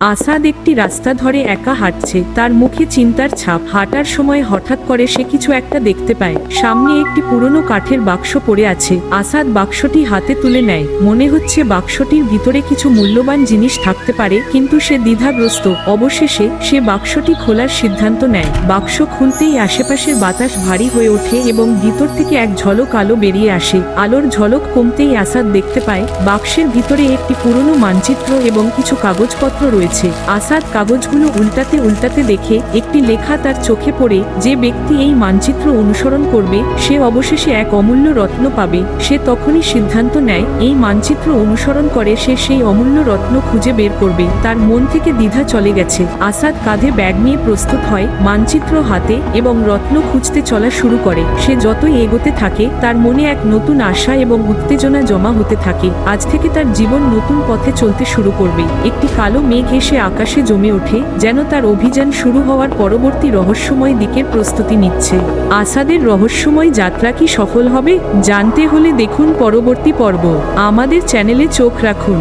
আসাদ একটি রাস্তা ধরে একা হাঁটছে, তার মুখে চিন্তার ছাপ। হাঁটার সময় হঠাৎ করে সে কিছু একটা দেখতে পায়। সামনে একটি পুরনো কাঠের বাক্স পড়ে আছে। আসাদ বাক্সটি হাতে তুলে নেয়। মনে হচ্ছে বাক্সটির ভিতরে কিছু মূল্যবান জিনিস থাকতে পারে, কিন্তু সে দ্বিধাগ্রস্ত। অবশেষে সে বাক্সটি খোলার সিদ্ধান্ত নেয়। বাক্স খুলতেই আশেপাশের বাতাস ভারী হয়ে ওঠে এবং ভিতর থেকে এক ঝলক আলো বেরিয়ে আসে। আলোর ঝলক কমতেই আসাদ দেখতে পায়, বাক্সের ভিতরে একটি পুরনো মানচিত্র এবং কিছু কাগজপত্র রয়েছে। আসাদ কাগজগুলো উল্টাতে উল্টাতে দেখে একটি লেখা তার চোখে পড়ে, যে ব্যক্তি এই মানচিত্র অনুসরণ করবে, সে অবশেষে এক অমূল্য রত্ন পাবে। সে তখনই সিদ্ধান্ত নেয়, এই মানচিত্র অনুসরণ করে সে সেই অমূল্য রত্ন খুঁজে বের করবে। তার মন থেকে দ্বিধা চলে গেছে। আসাদ কাঁধে ব্যাগ নিয়ে প্রস্তুত হয়, মানচিত্র হাতে এবং রত্ন খুঁজতে চলা শুরু করে। সে যতই এগোতে থাকে, তার মনে এক নতুন আশা এবং উত্তেজনা জমা হতে থাকে। আজ থেকে তার জীবন নতুন পথে চলতে শুরু করবে। একটি কালো মেঘ এসে আকাশে জমে ওঠে, যেন তার অভিযান শুরু হওয়ার পরবর্তী রহস্যময় দিকের প্রস্তুতি নিচ্ছে। আসাদের রহস্যময় যাত্রা কি সফল হবে, জানতে হলে দেখুন পরবর্তী পর্ব। আমাদের চ্যানেলে চোখ রাখুন।